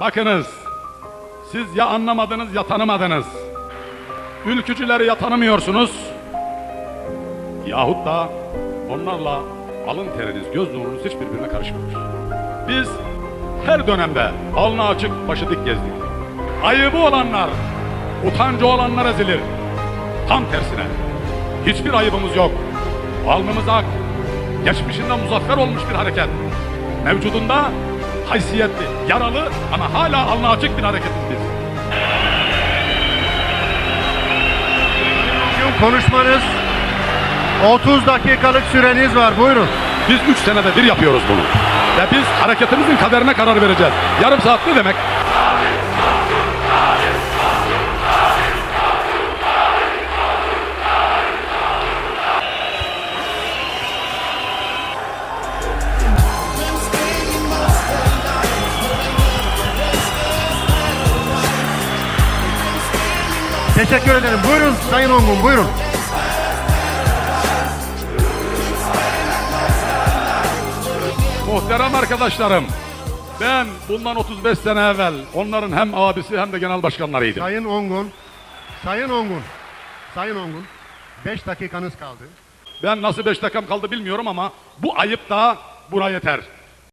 Bakınız, siz ya anlamadınız ya tanımadınız. Ülkücüleri ya tanımıyorsunuz, yahut da onlarla alın teriniz, göz nurunuz hiç birbirine karışmıyor. Biz her dönemde alnı açık, başı dik gezdik. Ayıbı olanlar, utancı olanlar ezilir. Tam tersine. Hiçbir ayıbımız yok. Alnımız ak. Geçmişinde muzaffer olmuş bir hareket. Mevcudunda haysiyetli, yaralı ama hala alnı açık bir hareketiz biz. Bugün konuşmanız 30 dakikalık süreniz var. Buyurun. Biz üç senede bir yapıyoruz bunu. Ve biz hareketimizin kaderine karar vereceğiz. Yarım saat ne demek? Teşekkür ederim. Buyurun Sayın Ongun buyurun. Muhterem arkadaşlarım, ben bundan 35 sene evvel onların hem abisi hem de genel başkanlarıydım. Sayın Ongun. Sayın Ongun. Sayın Ongun. 5 dakikanız kaldı. Ben nasıl 5 dakikam kaldı bilmiyorum ama bu ayıp da buna yeter.